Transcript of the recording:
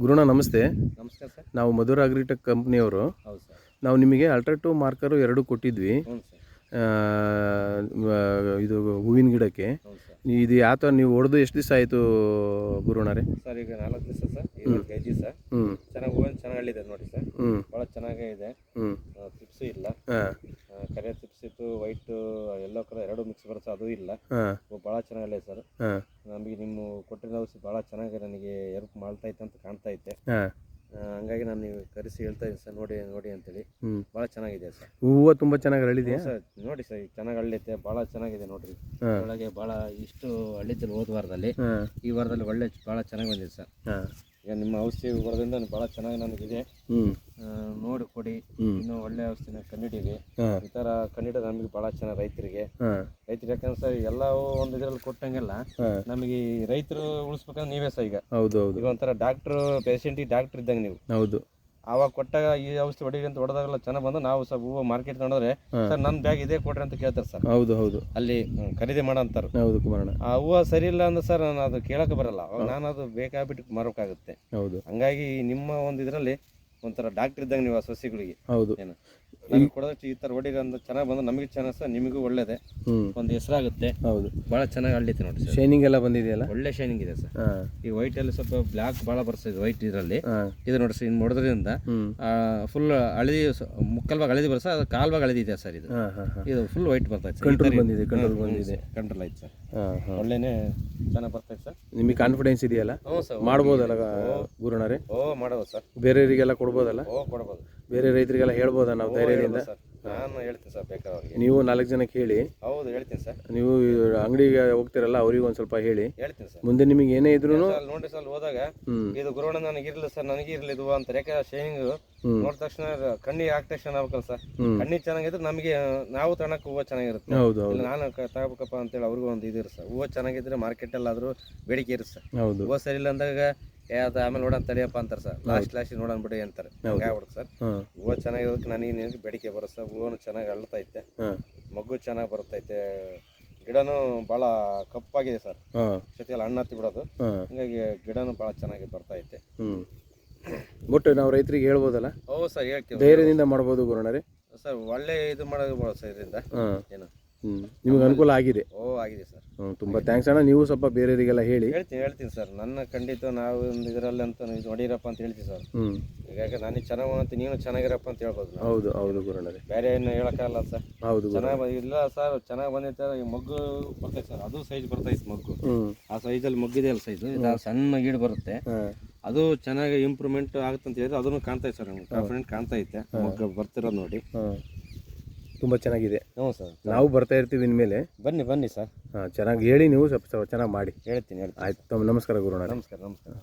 ಗುರುಣ ನಮಸ್ತೆ. ನಮಸ್ಕಾರ ಸರ್. ನಾವು ಮಧುರ ಅಗ್ರಿಟೆಕ್ ಕಂಪ್ನಿಯವರು. ಹೌದು ಸರ್. ನಾವು ನಿಮಗೆ ಅಲ್ಟ್ರಾಟು ಮಾರ್ಕರು ಎರಡು ಕೊಟ್ಟಿದ್ವಿ. ಹ್ಞೂ ಸರ್. ಆ, ಇದು ಹೂವಿನ ಗಿಡಕ್ಕೆ. ಹೌದು ಸರ್. ಇದು ಯಾವ ಥರ ನೀವು ಹೊಡೆದು ಎಷ್ಟು ದಿವಸ ಆಯಿತು ಗುರುಣರೇ ಸರ್ ಈಗ ನಾಲ್ಕು ದಿವಸ ಸರ್. ಈಗ ಐದು ಸರ್. ಹ್ಞೂ ಚೆನ್ನಾಗಿ ಹೂವಿನ ಚೆನ್ನಾಗಿ ಹಳ್ಳಿದೆ ನೋಡಿ ಸರ್. ಹ್ಞೂ ಭಾಳ ಚೆನ್ನಾಗೇ ಇದೆ. ಹ್ಞೂ ಟಿಪ್ಸ್ ಇಲ್ಲ. ಹಾಂ. ಕರೆ ಇತ್ತು ವೈಟ್ ಎಲ್ಲೋ ಕಲರ್ ಎರಡು ಮಿಕ್ಸ್ ಬರುತ್ತೆ ಅದು ಇಲ್ಲ. ಭಾಳ ಚೆನ್ನಾಗಿದೆ ಸರ್. ನಮಗೆ ನಿಮ್ಮ ಕೊಟ್ಟಿರೋ ಔಷಧಿ ಭಾಳ ಚೆನ್ನಾಗಿ ನನಗೆ ಹೆಲ್ಪ್ ಮಾಡ್ತಾ ಇತ್ತು ಅಂತ ಕಾಣ್ತಾ ಇದ್ದೆ. ಹಂಗಾಗಿ ನಾನು ನೀವು ಕರೆಸಿ ಹೇಳ್ತಾ ಇದ್ದೀನಿ ಸರ್ ನೋಡಿ ನೋಡಿ ಅಂತೇಳಿ. ಭಾಳ ಚೆನ್ನಾಗಿದೆ ಸರ್. ಹೂವು ತುಂಬ ಚೆನ್ನಾಗಿ ಅರಳಿದೆ ಸರ್ ನೋಡಿ ಸರ್ ಚೆನ್ನಾಗಿ ಹಳ್ಳಿತೆ ಭಾಳ ಚೆನ್ನಾಗಿದೆ ನೋಡಿರಿ. ಒಳಗೆ ಭಾಳ ಇಷ್ಟು ಅರಳಿದ್ದಲ್ಲಿ ಹೋದ ವಾರದಲ್ಲಿ ಈ ವಾರದಲ್ಲಿ ಒಳ್ಳೆ ಭಾಳ ಚೆನ್ನಾಗಿ ಬಂದಿದೆ ಸರ್. ಈಗ ನಿಮ್ಮ ಔಷಧಿ ಬರೋದ್ರಿಂದ ಭಾಳ ಚೆನ್ನಾಗಿ ನನಗಿದೆ. ನೋಡಿ ಕೊಡಿ. ಇನ್ನೂ ಒಳ್ಳೆ ಔಷಧಿನ ಹಾಂ. ಈ ಥರ ಕಂಡಿಡ ನಮಗೆ ಭಾಳ ಚೆನ್ನಾಗಿ ರೈತರಿಗೆ. ರೈತರು ರೈತರಿಗೆ ಯಾಕಂದ್ರೆ ಸರ್ ಎಲ್ಲ ಒಂದು ಇದರಲ್ಲಿ ಕೊಟ್ಟಂಗೆಲ್ಲ ನಮಗೆ ರೈತರು ಉಳಿಸ್ಬೇಕಂದ್ರೆ ನೀವೇ ಸರ್ ಈಗ. ಹೌದು ಹೌದು. ಈಗ ಒಂಥರ ಡಾಕ್ಟ್ರು ಪೇಷಂಟಿಗೆ ಡಾಕ್ಟ್ರ್ ಇದ್ದಂಗೆ ನೀವು. ಹೌದು. ಆವಾಗ ಕೊಟ್ಟಾಗ ಈ ಔಷಧಿ ಹೊಡಿರಿ ಅಂತ ಹೊಡೆದಾಗೆಲ್ಲ ಚೆನ್ನಾಗಿ ಬಂದು ನಾವು ಸ್ವಲ್ಪ ಹೂವು ಮಾರ್ಕೆಟ್ ನೋಡಿದ್ರೆ. ಸರ್ ನನ್ನ ಬ್ಯಾಗ್ ಇದೇ ಕೊಡ್ರಿ ಅಂತ ಕೇಳ್ತಾರೆ ಸರ್. ಹೌದು ಹೌದು. ಅಲ್ಲಿ ಹ್ಮ್, ಖರೀದಿ ಮಾಡಂತಾರೆ ಹೌದು ಕುಮಾರಣ್ಣ. ಆ ಹೂವು ಸರಿ ಇಲ್ಲ ಅಂದ್ರೆ ಸರ್ ನಾನು ಅದು ಕೇಳಕ್ಕೆ ಬರಲ್ಲ. ಅವಾಗ ನಾನು ಅದು ಬೇಕಾಗ್ಬಿಟ್ಟು ಮಾರೋಕ್ಕಾಗುತ್ತೆ ಹೌದು. ಹಂಗಾಗಿ ನಿಮ್ಮ ಒಂದು ಇದರಲ್ಲಿ ಒಂಥರ ಡಾಕ್ಟರ್ ಇದ್ದಂಗೆ ನೀವು ಆ ಸಸಿಗಳಿಗೆ ಹೌದು. ಏನು? ನಮಗೆ ಕೊಡೋದಕ್ಕೆ ಈ ಥರ ಹೊಡಿರಿ ಅಂತ ಚೆನ್ನಾಗಿ ಬಂದು ನಮಗೆ ಚೆನ್ನಾಗಿ ಸರ್ ನಿಮಗೂ ಒಳ್ಳೇದೆ. ಒಂದು ಹೆಸರಾಗುತ್ತೆ. ಹೌದು. ಭಾಳ ಚೆನ್ನಾಗಿ ಹಳ್ಳಿತೆ ನೋಡಿ ಸರ್. ಶೈನಿಂಗ್ ಎಲ್ಲ ಬಂದಿದೆಯಲ್ಲ? ಒಳ್ಳೆ ಶೈನಿಂಗ್ ಇದೆ ಸರ್. ಈ ವೈಟ್ ಅಲ್ಲಿ ಸ್ವಲ್ಪ ಬ್ಲಾಕ್ ಭಾಳ ಬರ್ಸಿದೆ ವೈಟ್ ಇದರಲ್ಲಿ. ಇದು ನೋಡಿ ಸರ್ ಇನ್ನು ಹೊಡೆದ್ರಿಂದ ಫುಲ್ ಹಳದಿ ಮುಕ್ಕಲ್ ಭಾಗ ಹಳದಿ ಬರ್ಸ ಅದು ಕಾಲ್ ಹಳದಿದೆ ಸರ್ ಇದು. ಇದು ಫುಲ್ ವೈಟ್ ಬರ್ತೈತೆ ಕಂಟ್ರೋಲ್ ಬಂದಿದೆ ಕಂಟ್ರೋಲ್ ಬಂದಿದೆ. ಕಂಟ್ರೋಲ್ ಆಯ್ತು ಸರ್. ಒಳ್ಳೆನೇ ಚೆನ್ನಾಗಿ ಬರ್ತೈತೆ ಸರ್. ನಿಮಗೆ ಕಾನ್ಫಿಡೆನ್ಸ್ ಇದೆಯಲ್ಲ? ಹ್ಞೂ ಸರ್ ಮಾಡ್ಬೋದಲ್ಲ ಗುರುಣರೇ ಓ ಮಾಡ್ಬೋದು ಸರ್. ಬೇರೆಯವರಿಗೆಲ್ಲ ಕೊಡ್ಬೋದಲ್ಲ? ಓ ಕೊಡ್ಬೋದು. ಬೇರೆ ರೈತರಿಗೆಲ್ಲ ಹೇಳ್ಬೋದಾ ನಾವು ಧೈರ್ಯದಿಂದ? ಸರ್. ನಾನು ಹೇಳ್ತೀನಿ ಸರ್ ಬೇಕಾದವ್ರಿಗೆ ನೀವು ನಾಲ್ಕು ಜನಕ್ಕೆ ಹೇಳಿ ಹೌದು ಹೇಳ್ತೀನಿ ಸರ್. ನೀವು ಅಂಗಡಿಗೆ ಹೋಗ್ತಿರಲ್ಲ ಅವ್ರಿಗೆ ಒಂದು ಸ್ವಲ್ಪ ಹೇಳಿ. ಹೇಳ್ತೀನಿ ಸರ್. ಮುಂದೆ ನಿಮಗೆ ಏನೇ ಇದ್ರೂ ಅಲ್ಲಿ ನೋಡ್ರಿ ಸರ್ ಹೋದಾಗ ಇದು ಗುರುಣ ನನಗೆ ಇರಲಿಲ್ಲ ಸರ್ ನನಗೆ ಇರಲಿ ಇದು ಅಂತ. ರೇಖಾ ಶೈನಿಂಗ್. ನೋಡಿದ ತಕ್ಷಣ ಕಣ್ಣಿಗೆ ಹಾಕಿದ ತಕ್ಷಣ ಆಗ್ಬೇಕಲ್ಲ ಸರ್. ಕಣ್ಣಿಗೆ ಚೆನ್ನಾಗಿದ್ರೆ ನಮಗೆ ನಾವು ತಣಕ್ಕೆ ಹೂವು ಚೆನ್ನಾಗಿರುತ್ತೆ. ಹೌದು ಇಲ್ಲ ನಾನು ತಗೋಬೇಕಪ್ಪ ಅಂತೇಳಿ ಅವ್ರಿಗೂ ಒಂದು ಇದು ಇರುತ್ತೆ ಸರ್. ಹೂವು ಚೆನ್ನಾಗಿದ್ರೆ ಮಾರ್ಕೆಟಲ್ಲಾದರೂ ಬೇಡಿಕೆ ಇರುತ್ತೆ ಸರ್. ಹೌದು. ಹೂವು ಸರಿ ಇಲ್ಲ ಅಂದಾಗ ಏ ಅದು ಆಮೇಲೆ ನೋಡೋಣ ತಡಿಯಪ್ಪ ಅಂತಾರೆ ಸರ್. ಲಾಸ್ಟ್ ಲಾಸ್ಟ್ ನೋಡೋಣ ಬಿಡಿ ಅಂತಾರೆ. ಹಂಗಾಗ್ಬಿಡುತ್ತೆ ಸರ್. ಹೂವು ಚೆನ್ನಾಗಿರೋದಕ್ಕೆ ನನಗೆ ನಿನಗೆ ಬೇಡಿಕೆ ಬರುತ್ತೆ ಸರ್. ಹೂವು ಚೆನ್ನಾಗಿ ಅಳ್ತೈತೆ. ಮಗು ಮಗ್ಗು ಚೆನ್ನಾಗಿ ಬರ್ತೈತೆ ಗಿಡನೂ ಭಾಳ ಕಪ್ಪಾಗಿದೆ ಸರ್. ಜೊತೆಯಲ್ಲಿ ಹಣ್ಣು ಹತ್ತಿ ಬಿಡೋದು. ಹಂಗಾಗಿ ಗಿಡನೂ ಭಾಳ ಚೆನ್ನಾಗಿ ಬರ್ತೈತೆ. ಒಟ್ಟು ನಾವು ರೈತರಿಗೆ ಹೇಳ್ಬೋದಲ್ಲ? ಓ ಸರ್ ಹೇಳ್ತೀವಿ. ಧೈರ್ಯದಿಂದ ಮಾಡ್ಬೋದು ಗುರುಣರಿ. ಸರ್ ಒಳ್ಳೆ ಇದು ಮಾಡೋದು ಸರ್ ಇದರಿಂದ. ಏನು? ನಿಮಗೆ ಅನುಕೂಲ ಆಗಿದೆ? ಓ ಆಗಿದೆ ಸರ್. ಹ್ಞೂ ತುಂಬ ಥ್ಯಾಂಕ್ಸ್ ಅಣ್ಣ. ನೀವು ಸ್ವಲ್ಪ ಬೇರೆಯವರಿಗೆಲ್ಲ ಹೇಳಿ. ಹೇಳ್ತೀನಿ ಹೇಳ್ತೀನಿ ಸರ್. ನನ್ನ ಖಂಡಿತ ನಾವು ಒಂದು ಇದರಲ್ಲಿ ಅಂತ ಇದು ನೋಡಿರಪ್ಪ ಅಂತ ಹೇಳ್ತೀವಿ ಸರ್. ಹ್ಞೂ ಈಗ ನಾನು ಚೆನ್ನಾಗಿ ಅಂತ ನೀನು ಚೆನ್ನಾಗಿರಪ್ಪ ಅಂತ ಹೇಳ್ಬೋದು ನಾವು ಹೌದು ಹೌದು ಗುರುಣರೇ ಬೇರೆ ಏನು ಹೇಳೋಕ್ಕಾಗಲ್ಲ ಸರ್. ಹೌದು ಗುರು ಚೆನ್ನಾಗಿ ಇಲ್ಲ ಸರ್ ಚೆನ್ನಾಗಿ ಬಂದೈತೆ ಈ ಮಗ್ಗು ಬರ್ತೈತೆ ಸರ್. ಅದು ಸೈಜ್ ಬರ್ತೈತೆ ಮಗ್ಗು. ಹ್ಞೂ ಆ ಸೈಜಲ್ಲಿ ಮಗ್ಗಿದೆ ಅಲ್ಲ ಸೈಜ್ ಇದು ಸಣ್ಣ ಗೀಡು ಬರುತ್ತೆ. ಹಾಂ. ಅದು ಚೆನ್ನಾಗಿ ಇಂಪ್ರೂವ್ಮೆಂಟ್ ಆಗುತ್ತೆ ಅಂತ ಹೇಳಿದ್ರೆ ಅದನ್ನು ಕಾಣ್ತಾ ಇದೆ ಸರ್ ನಮ್ಗೆ. ಕಾನ್ಫಿಡೆಂಟ್ ಕಾಣ್ತಾ ಐತೆ. ಮಗ್ಗು ಬರ್ತಿರೋದು ನೋಡಿ. ಹಾಂ. ತುಂಬ ಚೆನ್ನಾಗಿದೆ. ಹ್ಞೂ ಸರ್ ನಾವು ಬರ್ತಾ ಇರ್ತೀವಿ ಇನ್ಮೇಲೆ. ಬನ್ನಿ ಬನ್ನಿ ಸರ್. ಹಾಂ ಚೆನ್ನಾಗಿ ಹೇಳಿ ನೀವು ಸ್ವಲ್ಪ ಸ್ವಲ್ಪ ಚೆನ್ನಾಗಿ ಮಾಡಿ. ಹೇಳ್ತೀನಿ ಹೇಳ್ತೀನಿ. ಆಯ್ತು ತಮ್ಮ ನಮಸ್ಕಾರ ಗುರುಣ ನಮಸ್ಕಾರ ನಮಸ್ಕಾರ.